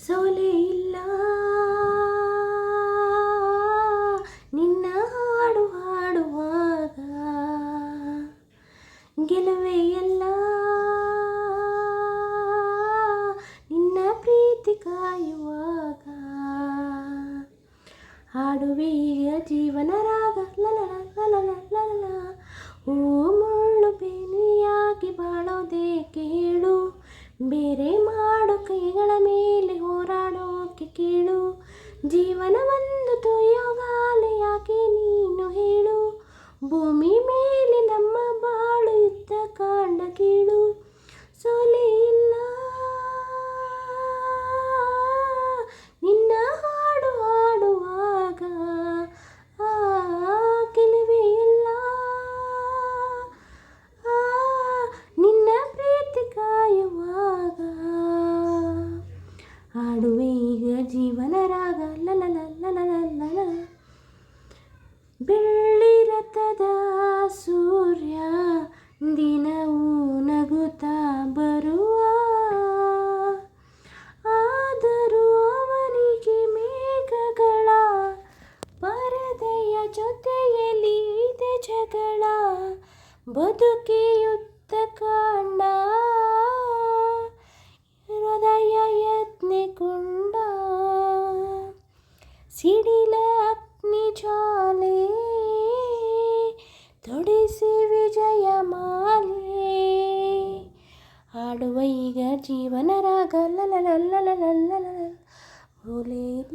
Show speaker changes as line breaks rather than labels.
ಸೋಲೆ ಇಲ್ಲ. ನಿನ್ನ ಹಾಡು ಹಾಡುವಾಗ ಗೆಲುವೆ ಎಲ್ಲ ನಿನ್ನ ಪ್ರೀತಿ ಕಾಯುವಾಗ ಹಾಡುವೆ ಈಗ ಜೀವನ ರಾಗ. ಲಲಲ ಲಲಲ ಲಲಲ ಓ ಮುಳ್ಳು ಬೇನಿಯಾಗಿ ಬಾಳೋದೇಕೆ ಕೇಳು ಬೇರೆ ಜೀವನ ಒಂದು ಬೆಳ್ಳಿ ರಥದ ಸೂರ್ಯ ದಿನವೂ ನಗುತ್ತಾ ಬರುವ. ಆದರೂ ಅವನಿಗೆ ಮೇಘಗಳ ಪರದೆಯ ಜೊತೆಯಲ್ಲಿ ಇದೆ ಜಗಳ, ಬದುಕಿಯುತ್ತ ಕಾಣ ಕಾಂಡ. ಹೃದಯ ಯತ್ನೆಗೊಂಡ ಸಿಡಿಲ ಅಗ್ನಿ ಹಾಡುವ ಈಗ